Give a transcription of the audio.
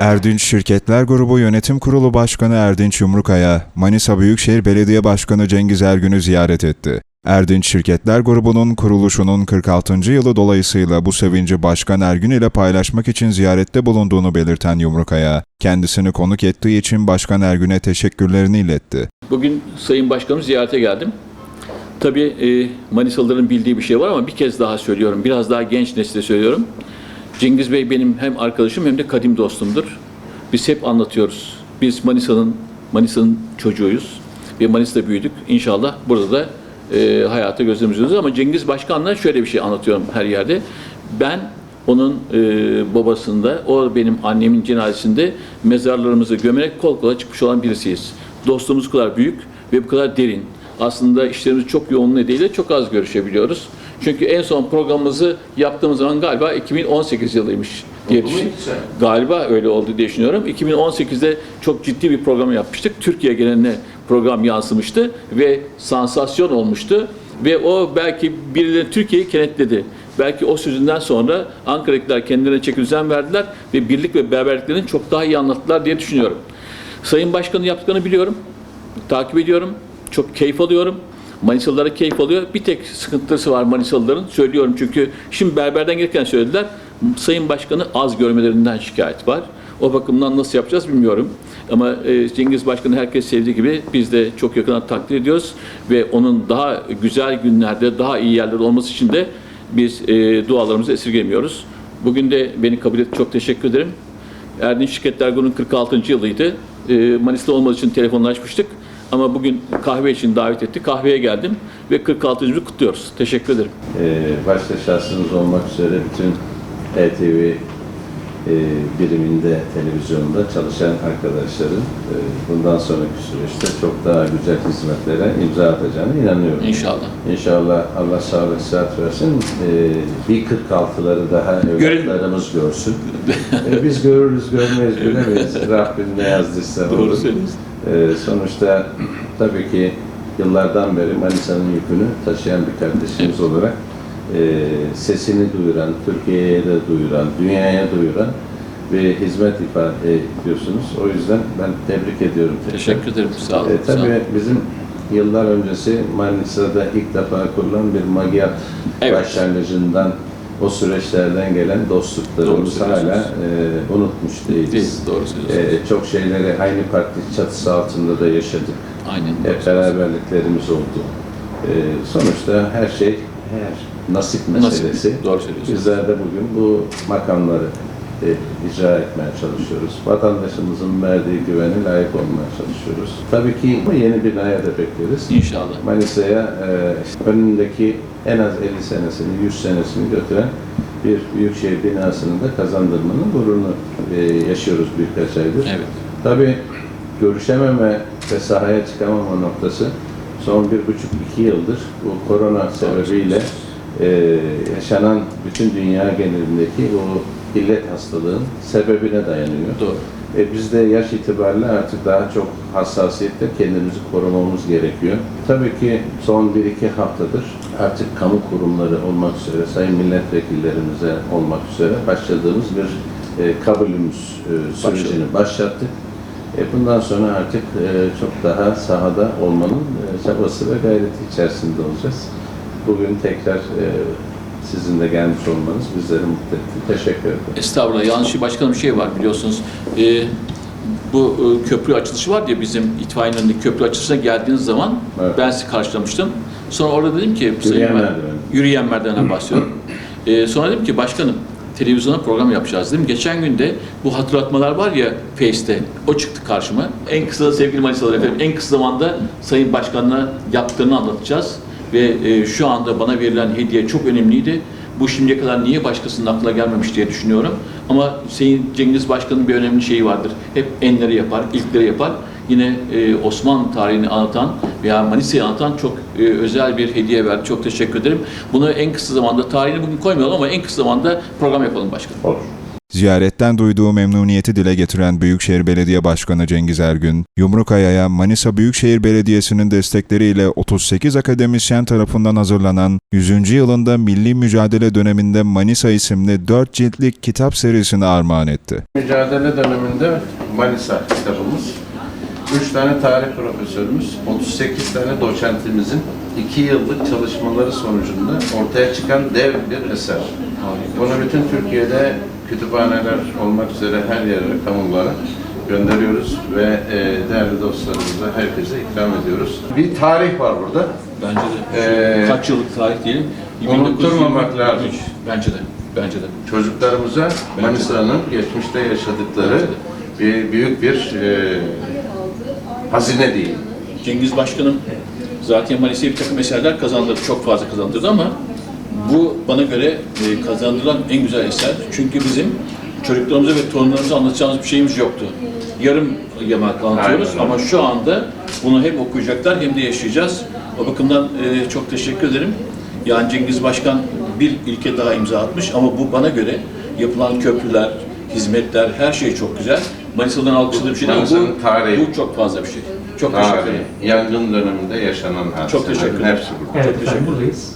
Erdinç Şirketler Grubu Yönetim Kurulu Başkanı Erdinç Yumrukaya, Manisa Büyükşehir Belediye Başkanı Cengiz Ergün'ü ziyaret etti. Erdinç Şirketler Grubu'nun kuruluşunun 46. yılı dolayısıyla bu sevinci Başkan Ergün ile paylaşmak için ziyarette bulunduğunu belirten Yumrukaya, kendisini konuk ettiği için Başkan Ergün'e teşekkürlerini iletti. Bugün Sayın Başkanım ziyarete geldim. Tabii e, Manisalıların bildiği bir şey var ama bir kez daha söylüyorum. Biraz daha genç nesile söylüyorum. Cengiz Bey benim hem arkadaşım hem de kadim dostumdur. Biz hep anlatıyoruz. Biz Manisa'nın Manisa'nın çocuğuyuz ve Manisa'da büyüdük. İnşallah burada da e, hayata gözlerimiz görüyoruz. Ama Cengiz Başkan'la şöyle bir şey anlatıyorum her yerde. Ben onun e, babasında, o benim annemin cenazesinde mezarlarımızı gömerek kol kola çıkmış olan birisiyiz. Dostluğumuz kadar büyük ve bu kadar derin. Aslında işlerimiz çok yoğun nedeniyle çok az görüşebiliyoruz. Çünkü en son programımızı yaptığımız zaman galiba 2018 yılıymış diye düşünüyorum. Galiba öyle oldu diye düşünüyorum. 2018'de çok ciddi bir program yapmıştık. Türkiye geneline program yansımıştı ve sansasyon olmuştu. Ve o belki birileri Türkiye'yi kenetledi. Belki o sözünden sonra Ankara'dakiler kendilerine çeki düzen verdiler ve birlik ve beraberliklerini çok daha iyi anlattılar diye düşünüyorum. Sayın Başkan'ın yaptıklarını biliyorum. Takip ediyorum. Çok keyif alıyorum. Manisalılara keyif alıyor. Bir tek sıkıntısı var Manisalıların. Söylüyorum çünkü şimdi berberden gelirken söylediler. Sayın Başkan'ı az görmelerinden şikayet var. O bakımdan nasıl yapacağız bilmiyorum. Ama e, Cengiz Başkan'ı herkes sevdiği gibi biz de çok yakından takdir ediyoruz. Ve onun daha güzel günlerde, daha iyi yerlerde olması için de biz e, dualarımızı esirgemiyoruz. Bugün de beni kabul etti. Çok teşekkür ederim. Erdinç Şirketler Grubu'nun 46. yılıydı. E, Manisa'da olmadığı için telefonlaşmıştık. Ama bugün kahve için davet etti. Kahveye geldim ve 46. yılı kutluyoruz. Teşekkür ederim. Ee, başta şahsınız olmak üzere bütün ETV e, biriminde, televizyonda çalışan arkadaşların e, bundan sonraki süreçte çok daha güzel hizmetlere imza atacağına inanıyorum. İnşallah. İnşallah Allah sağlık sıhhat versin. Ee, bir 46'ları daha evlatlarımız görsün. Ee, biz görürüz, görmeyiz, bilemeyiz. Rabbim ne yazdıysa Doğru söylüyorsun. Ee, sonuçta tabii ki yıllardan beri Manisa'nın yükünü taşıyan bir kardeşimiz olarak e, sesini duyuran, Türkiye'ye de duyuran, dünyaya duyuran bir hizmet ifade ediyorsunuz. O yüzden ben tebrik ediyorum. tekrar. Teşekkür ederim. Sağ olun. E, Sağ olun. tabii bizim yıllar öncesi Manisa'da ilk defa kurulan bir Magyar Evet. başlangıcından o süreçlerden gelen Doğru dostluklarımızı hala e, unutmuş değiliz. Değil, doğru söylüyorsunuz. E, çok şeyleri aynı parti çatısı altında da yaşadık. Aynen. doğru Hep beraberliklerimiz oldu. E, sonuçta her şey her nasip Nasip, meselesi. doğru söylüyorsunuz. Bizler de bugün bu makamları e, icra etmeye çalışıyoruz. Vatandaşımızın verdiği güvene layık olmaya çalışıyoruz. Tabii ki yeni bir naya da bekleriz. İnşallah. Manisa'ya e, işte önündeki en az 50 senesini, 100 senesini götüren bir büyükşehir binasını da kazandırmanın gururunu e, yaşıyoruz birkaç aydır. Evet. Tabii görüşememe ve sahaya çıkamama noktası son bir buçuk iki yıldır bu korona sebebiyle e, yaşanan bütün dünya genelindeki o illet hastalığın sebebine dayanıyor. Doğru. E, biz de yaş itibariyle artık daha çok hassasiyette kendimizi korumamız gerekiyor. Tabii ki son 1-2 haftadır artık kamu kurumları olmak üzere, sayın milletvekillerimize olmak üzere başladığımız bir e, kabulümüz e, sürecini başlattık. E, bundan sonra artık e, çok daha sahada olmanın e, çabası ve gayreti içerisinde olacağız. Bugün tekrar e, sizin de gelmiş olmanız bizleri mutlu etti. Teşekkür ederim. Estağfurullah. Yanlış başkanım bir şey var biliyorsunuz. Ee, bu e, köprü açılışı var ya bizim itfaiyenin önündeki köprü açılışına geldiğiniz zaman Evet. ben sizi karşılamıştım. Sonra orada dedim ki Yürüyen Mer- merdiven. Yürüyen merdivenden bahsediyorum. Ee, sonra dedim ki başkanım televizyona program yapacağız dedim. Geçen gün de bu hatırlatmalar var ya Face'te o çıktı karşıma. En kısa sevgili Manisalılar efendim en kısa zamanda Sayın Başkan'la yaptığını anlatacağız. Ve e, şu anda bana verilen hediye çok önemliydi. Bu şimdiye kadar niye başkasının aklına gelmemiş diye düşünüyorum. Ama Sayın Cengiz Başkan'ın bir önemli şeyi vardır. Hep enleri yapar, ilkleri yapar. Yine e, Osmanlı tarihini anlatan veya Manisa'yı anlatan çok e, özel bir hediye verdi. Çok teşekkür ederim. Bunu en kısa zamanda, tarihini bugün koymayalım ama en kısa zamanda program yapalım başkanım. Olur. Ziyaretten duyduğu memnuniyeti dile getiren Büyükşehir Belediye Başkanı Cengiz Ergün, Yumrukaya'ya Manisa Büyükşehir Belediyesi'nin destekleriyle 38 akademisyen tarafından hazırlanan 100. yılında Milli Mücadele döneminde Manisa isimli 4 ciltlik kitap serisini armağan etti. Mücadele döneminde Manisa kitabımız. 3 tane tarih profesörümüz, 38 tane doçentimizin 2 yıllık çalışmaları sonucunda ortaya çıkan dev bir eser. Bunu bütün Türkiye'de kütüphaneler olmak üzere her yere, kamulara gönderiyoruz ve e, değerli dostlarımıza, herkese ikram ediyoruz. Bir tarih var burada. Bence de. Ee, Kaç yıllık tarih diyelim? unutturmamak 1923. lazım. Bence de. Bence de. Çocuklarımıza Manisa'nın geçmişte yaşadıkları bir büyük bir e, hazine değil. Cengiz Başkanım zaten Manisa'ya bir takım eserler kazandırdı. Çok fazla kazandırdı ama bu bana göre e, kazandırılan en güzel eser. Çünkü bizim çocuklarımıza ve torunlarımıza anlatacağımız bir şeyimiz yoktu. Yarım yamak anlatıyoruz Aynen ama şu anda bunu hem okuyacaklar hem de yaşayacağız. O bakımdan e, çok teşekkür ederim. Yani Cengiz Başkan bir ilke daha imza atmış ama bu bana göre yapılan köprüler, hizmetler, her şey çok güzel. Manisa'dan alkışladığım şey ama Manisa'nın bu, tarihi. bu çok fazla bir şey. Çok teşekkür Tarihi, ederim. yangın döneminde yaşanan hadiselerin Çok teşekkür ederim. hepsi burada. Evet Çok teşekkür efendim buradayız.